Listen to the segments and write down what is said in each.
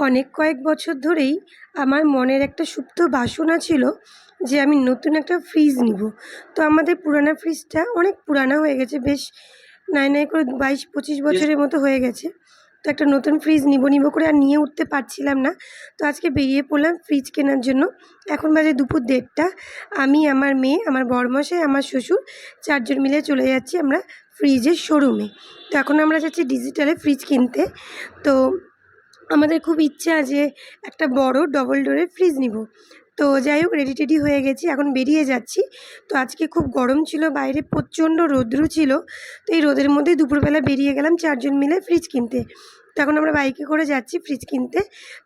অনেক কয়েক বছর ধরেই আমার মনের একটা সুপ্ত বাসনা ছিল যে আমি নতুন একটা ফ্রিজ নিব। তো আমাদের পুরানো ফ্রিজটা অনেক পুরানো হয়ে গেছে, বেশ নাই নাই করে বাইশ, পঁচিশ বছরের মতো হয়ে গেছে। তো একটা নতুন ফ্রিজ নিব নিব করে আর নিয়ে উঠতে পারছিলাম না। তো আজকে বেরিয়ে পড়লাম ফ্রিজ কেনার জন্য। এখন বাজে দুপুর দেড়টা। আমি, আমার মেয়ে, আমার বড়মশাই আমার শ্বশুর চারজন মিলে চলে যাচ্ছি আমরা ফ্রিজের শোরুমে তো এখন আমরা যাচ্ছি ডিজিটালে ফ্রিজ কিনতে। তো আমাদের খুব ইচ্ছা যে একটা বড় ডবল ডোরের ফ্রিজ নিব। তো যাই হোক রেডি টেডি হয়ে গেছি, এখন বেরিয়ে যাচ্ছি। তো আজকে খুব গরম ছিল, বাইরে প্রচণ্ড রৌদ্র ছিল। তো এই রোদের মধ্যেই দুপুরবেলা বেরিয়ে গেলাম চারজন মিলে ফ্রিজ কিনতে। তো এখন আমরা বাইকে করে যাচ্ছি ফ্রিজ কিনতে।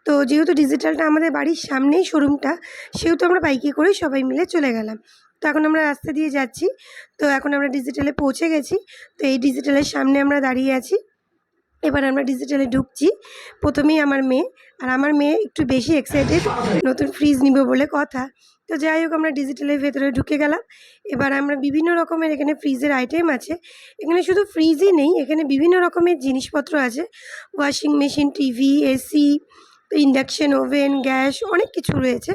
তো যেহেতু ডিজিটালটা আমাদের বাড়ির সামনেই শোরুমটা সেহেতু আমরা বাইকে করেই সবাই মিলে চলে গেলাম। তো এখন আমরা রাস্তা দিয়ে যাচ্ছি। তো এখন আমরা ডিজিটালে পৌঁছে গেছি। তো এই ডিজিটালের সামনে আমরা দাঁড়িয়ে আছি। এবার আমরা ডিজিটালে ঢুকছি। প্রথমেই আমার মেয়ে, আর আমার মেয়ে একটু বেশি এক্সাইটেড নতুন ফ্রিজ নিব বলে কথা। তো যাই হোক, আমরা ডিজিটালের ভেতরে ঢুকে গেলাম। এবার আমরা বিভিন্ন রকমের এখানে ফ্রিজের আইটেম আছে। এখানে শুধু ফ্রিজই নেই, এখানে বিভিন্ন রকমের জিনিসপত্র আছে। Washing machine TV AC induction oven gas অনেক কিছু রয়েছে।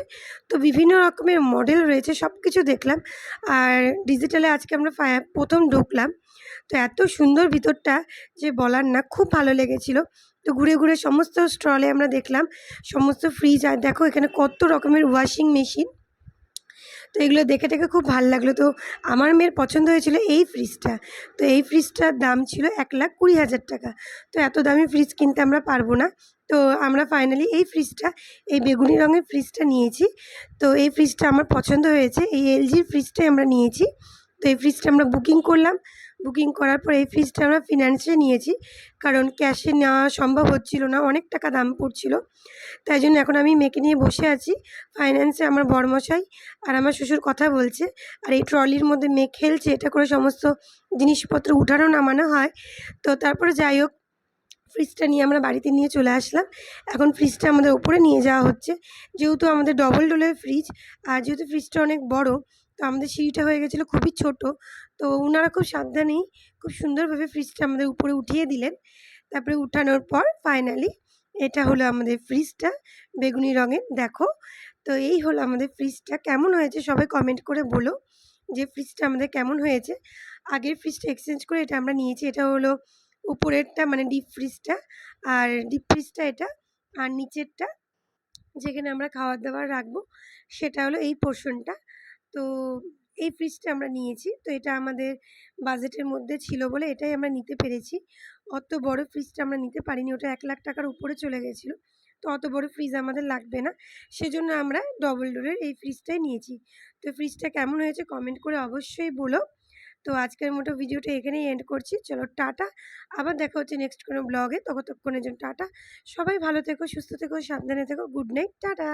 তো বিভিন্ন রকমের মডেল রয়েছে সব কিছু দেখলাম। আর ডিজিটালে আজকে আমরা প্রথম ঢুকলাম। তো এত সুন্দর ভিতরটা যে বলার না, খুব ভালো লেগেছিলো। তো ঘুরে ঘুরে সমস্ত স্টলে আমরা দেখলাম, সমস্ত ফ্রিজ আর দেখো এখানে কত রকমের ওয়াশিং মেশিন তো এগুলো দেখে দেখে খুব ভালো লাগল। তো আমার মেয়ের পছন্দ হয়েছিল এই ফ্রিজটা তো এই ফ্রিজটার দাম ছিল এক লাখ কুড়ি হাজার টাকা। তো এত দামি ফ্রিজ কিনতে আমরা পারব না। তো আমরা ফাইনালি এই ফ্রিজটা এই বেগুনি রঙের ফ্রিজটা নিয়েছি। তো এই ফ্রিজটা আমার পছন্দ হয়েছে। এই এলজির ফ্রিজটাই আমরা নিয়েছি। তো এই ফ্রিজটা আমরা বুকিং করলাম। বুকিং করার পর এই ফ্রিজটা আমরা ফিনান্সে নিয়েছি। কারণ ক্যাশে নেওয়া সম্ভব হচ্ছিল না, অনেক টাকা দাম পড়ছিল। তাই জন্য এখন আমি মেয়েকে নিয়ে বসে আছি। ফাইন্যান্সে আমার বরমশাই আর আমার শ্বশুর কথা বলছে। আর এই ট্রলির মধ্যে মেয়ে খেলছে, এটা করে সমস্ত জিনিসপত্র উঠানো নামানো হয়। তো তারপরে যাই হোক ফ্রিজটা নিয়ে আমরা বাড়িতে নিয়ে চলে আসলাম। এখন ফ্রিজটা আমাদের উপরে নিয়ে যাওয়া হচ্ছে। যেহেতু আমাদের ডবল ডোলের ফ্রিজ আর যেহেতু ফ্রিজটা অনেক বড়, তো আমাদের সিঁড়িটা হয়ে গেছিল খুবই ছোট, তো ওনারা খুব সাবধানেই খুব সুন্দরভাবে ফ্রিজটা আমাদের উপরে উঠিয়ে দিলেন। তারপরে উঠানোর পর ফাইনালি এটা হলো আমাদের ফ্রিজটা বেগুনি রঙের। দেখো, তো এই হলো আমাদের ফ্রিজটা কেমন হয়েছে সবাই কমেন্ট করে বলো যে ফ্রিজটা আমাদের কেমন হয়েছে। আগের ফ্রিজটা এক্সচেঞ্জ করে এটা আমরা নিয়েছি, এটা হলো উপরেরটা মানে ডিপ ফ্রিজটা আর ডিপ ফ্রিজটা এটা আর নিচেরটা যেখানে আমরা খাবার দাবার রাখব সেটা হলো এই পোর্শনটা তো এই ফ্রিজটা আমরা নিয়েছি। তো এটা আমাদের বাজেটের মধ্যে ছিল বলে এটাই আমরা নিতে পেরেছি। অত বড় ফ্রিজটা আমরা নিতে পারিনি। ওটা এক লাখ টাকার উপরে চলে গেছিল। তো অত বড় ফ্রিজ আমাদের লাগবে না। সেজন্য আমরা ডবল ডোরের এই ফ্রিজটাই নিয়েছি। তো ফ্রিজটা কেমন হয়েছে কমেন্ট করে অবশ্যই বলো। তো আজকের মতো ভিডিওটা এখানেই এন্ড করছি। চলো টাটা। আবার দেখা হচ্ছে নেক্সট কোনো ব্লগে ততক্ষণের জন্য টাটা। সবাই ভালো থেকো, সুস্থ থেকো, সাবধানে থেকো। Good night tata.